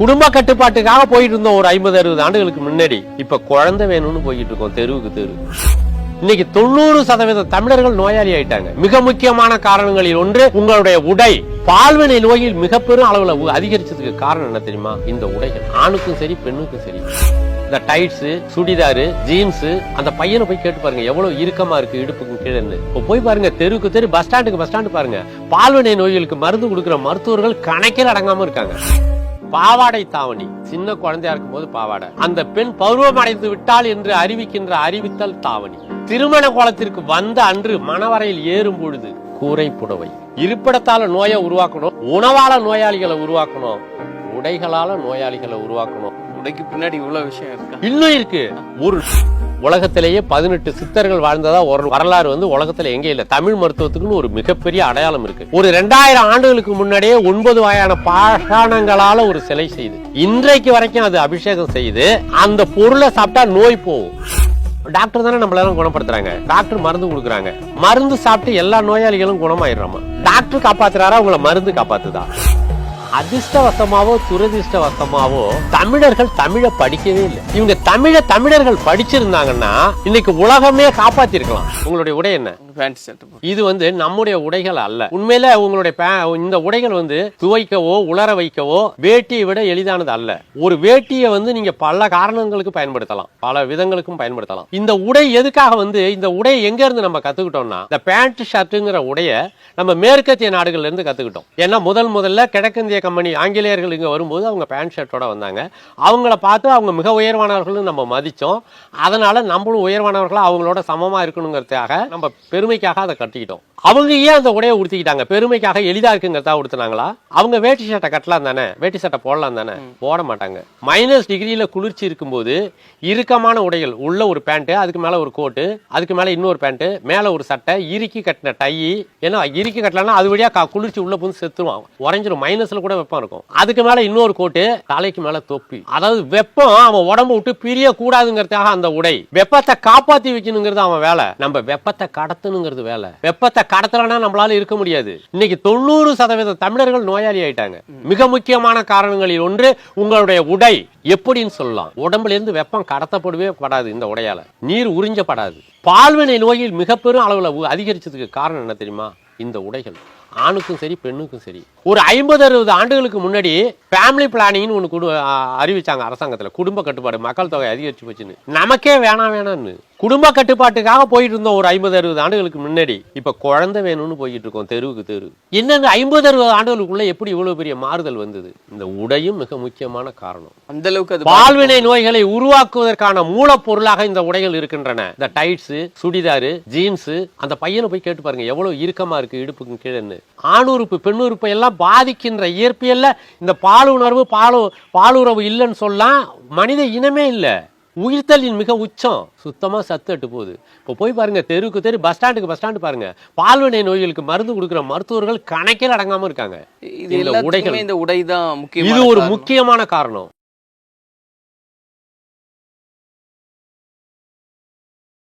குடும்ப கட்டுப்பாட்டுக்காக போயிட்டு இருந்தோம் ஒரு ஐம்பது அறுபது ஆண்டுகளுக்கு முன்னாடி. இப்ப குழந்தை வேணும்னு போயிட்டு இருக்கோம் தெருவுக்கு தெரு. இன்னைக்கு தொண்ணூறு சதவீத தமிழர்கள் நோயாளி ஆயிட்டாங்க. மிக முக்கியமான காரணங்களில் ஒன்று உங்களுடைய உடை. பால்வினை நோயில் மிக பெரும் அளவுல அதிகரிச்சதுக்கு காரணம் என்ன தெரியுமா? இந்த உடைகள். ஆணுக்கும் சரி பெண்ணுக்கும் சரி. இந்த டைட்ஸ் சுடிதாரு ஜீன்ஸ் அந்த பையனை போய் கேட்டு பாருங்க எவ்வளவு இறுக்கமா இருக்கு இடுப்புக்கு கீழே இப்போ போய் பாருங்க தெருவுக்கு தெரு பஸ் ஸ்டாண்டுக்கு பஸ் ஸ்டாண்டு பாருங்க. பால்வினை நோய்களுக்கு மருந்து கொடுக்கிற மருத்துவர்கள் கணக்கில் அடங்காம இருக்காங்க. பாவாடை தாவணி. சின்ன குழந்தையா இருக்கும் போது பாவாடை. அந்த பெண் பருவம் அடைந்து விட்டால் என்று அறிவிக்கின்ற அறிவித்தல் தாவணி. திருமண கோலத்திற்கு வந்த அன்று மணவரையில் ஏறும் பொழுது கூரை புடவை. இருப்பிடத்தால நோயை உருவாக்கணும் உணவால நோயாளிகளை உருவாக்கணும் உடைகளால நோயாளிகளை உருவாக்கணும். உடைக்கு பின்னாடி இவ்வளவு விஷயம் இருக்கா? இன்னும் இருக்கு. ஒரு உலகத்திலேயே பதினெட்டு சித்தர்கள் வாழ்ந்ததா ஒரு வரலாறு வந்து உலகத்துல எங்கே இல்ல. தமிழ் மருத்துவத்துக்குன்னு ஒரு மிகப்பெரிய அடையாளம் இருக்கு. ஒரு ரெண்டாயிரம் ஆண்டுகளுக்கு முன்னாடியே ஒன்பது வகையான பாஷாணங்களால ஒரு சிலை செய்து இன்றைக்கு வரைக்கும் அது அபிஷேகம் செய்து அந்த பொருளை சாப்பிட்டா நோய் போகும். டாக்டர் தானே நம்மள எல்லாம் குணப்படுத்துறாங்க. டாக்டர் மருந்து கொடுக்குறாங்க. மருந்து சாப்பிட்டு எல்லா நோயாளிகளும் குணமாயிடுறாமா? டாக்டர் காப்பாத்துறாரா? உங்களை மருந்து காப்பாத்துதா? அதிர்ஷ்டவசமாவோ துரதிர்ஷ்டவசமாவோ தமிழர்கள் தமிழை படிக்கவே இல்லை. இவங்க தமிழை தமிழர்கள் படிச்சிருந்தாங்கன்னா இன்னைக்கு உலகமே காப்பாத்திருக்கலாம். உங்களுடைய உடை என்ன? பேண்ட் ஷர்ட் இது வந்து நம்முடைய உடைகள் அல்ல. உண்மையில உங்களுடைய பே- இந்த உடைகள் வந்து துவைக்கவோ உலர வைக்கவோ வேட்டியை விட எளிதானது அல்ல. ஒரு வேட்டியை வந்து நீங்க பல காரணங்களுக்கு பயன்படுத்தலாம். பல விதங்களுக்கும் பயன்படுத்தலாம். இந்த உடை எதுக்காக வந்து இந்த உடை எங்க இருந்து நம்ம கத்துக்கிட்டோம்னா இந்த பேண்ட் ஷர்ட்டுங்கிற உடைய நம்ம மேற்கத்திய நாடுகள்ல இருந்து கத்துக்கிட்டோம். ஏன்னா முதல் முதல்ல கிழக்கிந்திய கம்பெனி ஆங்கிலேயர்கள் இங்க வரும்போது அவங்க பேண்ட் ஷர்ட்டோட வந்தாங்க. அவங்கள பார்த்து அவங்க மிக உயர்வானவர்கள் நம்ம மதிச்சோம் அதனால நம்மளும் உயர்வானவர்களா அவங்களோட சமமா இருக்கணுங்கிறதுக்காக நம்ம பெருமைக்காக அதை கட்டிக்கிட்டோம். அவங்க ஏன் அந்த உடையை உடுத்திக்கிட்டாங்க? பெருமைக்காக எளிதா இருக்குங்கிறதா உடுத்துனாங்களா? அவங்க வேட்டி சட்டை கட்டலாம் தானே? வேட்டி சட்டை போடலாம் தானே? போட மாட்டாங்க. மைனஸ் டிகிரியில குளிர்ச்சி இருக்கும்போது இறுக்கமான உடைகள் உள்ள ஒரு பேண்ட் அதுக்கு மேல ஒரு கோட்டு அதுக்கு மேல இன்னொரு பேண்ட் மேல ஒரு சட்டை இறுக்கி கட்டின டை ஏன்னா இறுக்கி கட்டலன்னா அது வழியா குளிர்ச்சி உள்ள புந்து செத்துருவான். உறைஞ்சிரும். மைனஸ்ல கூட வெப்பம் இருக்கும். அதுக்கு மேல இன்னொரு கோட்டு தலைக்கு மேல தொப்பி. அதாவது வெப்பம் அவன் உடம்பு விட்டு பிரிய கூடாதுங்கிறதுக்காக அந்த உடை. வெப்பத்தை காப்பாத்தி வைக்கணுங்கிறது அவன் வேலை. நம்ம வெப்பத்தை கடத்தணுங்கிறது வேலை. வெப்பத்தை கடத்தலனா நம்மளால இருக்க முடியாது. இன்னைக்கு தொண்ணூறு சதவீத தமிழர்கள் நோயாளி ஆயிட்டாங்க. மிக முக்கியமான காரணங்களில் ஒன்று உங்களுடைய உடை எப்படின்னு சொல்லலாம். உடம்புல இருந்து வெப்பம் கடத்தப்படவே படாது இந்த உடையால. நீர் உறிஞ்சப்படாது. பால்வினை நோயில் மிக பெரும் அளவுல அதிகரிச்சதுக்கு காரணம் என்ன தெரியுமா? இந்த உடைகள். ஆணுக்கும் சரி பெண்ணுக்கும் சரி. ஒரு ஐம்பது அறுபது ஆண்டுகளுக்கு முன்னாடி ஃபேமிலி பிளானிங்னு ஒன்று அறிவிச்சாங்க அரசாங்கத்தில். குடும்ப கட்டுப்பாடு மக்கள் தொகை அதிகரிச்சு போச்சுன்னு. நமக்கே வேணாம் வேணாம்னு. குடும்ப கட்டுப்பாட்டுக்காக போயிட்டு இருந்தோம் ஒரு ஐம்பது அறுபது ஆண்டுகளுக்கு முன்னாடி. இப்ப குழந்தை வேணும்னு போயிட்டு இருக்கோம் தெருவுக்கு தெரு. என்னங்க ஐம்பது அறுபது ஆண்டுகளுக்குள்ள எப்படி இவ்வளவு பெரிய மாறுதல் வந்தது? இந்த உடையும் மிக முக்கியமான காரணம். அந்த அளவுக்கு அது பால்வினை நோய்களை உருவாக்குவதற்கான மூலப்பொருளாக இந்த உடைகள் இருக்கின்றன. இந்த டைட்ஸ் சுடிதாரு ஜீன்ஸ் அந்த பையனை போய் கேட்டு பாருங்க எவ்வளவு இறுக்கமா இருக்கு இடுப்புக்கு கீழேன்னு ஆணுறுப்பு பெண்ணுறுப்பு எல்லாம் பாதிக்கின்ற இயற்பியல்ல இந்த பாலுணர்வு பாலு பாலுறவு இல்லைன்னு சொல்லலாம் மனித இனமே இல்லை. உயிர்த்தலின் மிக உச்சம். சுத்தமா சத்துட்டு போகுது. இப்போ போய் பாருங்க தெருவுக்கு தெரு பஸ் ஸ்டாண்டுக்கு பஸ் ஸ்டாண்டு பாருங்க. பால்வினை நோய்களுக்கு மருந்து கொடுக்கிற மருத்துவர்கள் கணக்கில் அடங்காம இருக்காங்க. இது உடைகள். இந்த உடை தான் முக்கியம் இது ஒரு முக்கியமான காரணம்.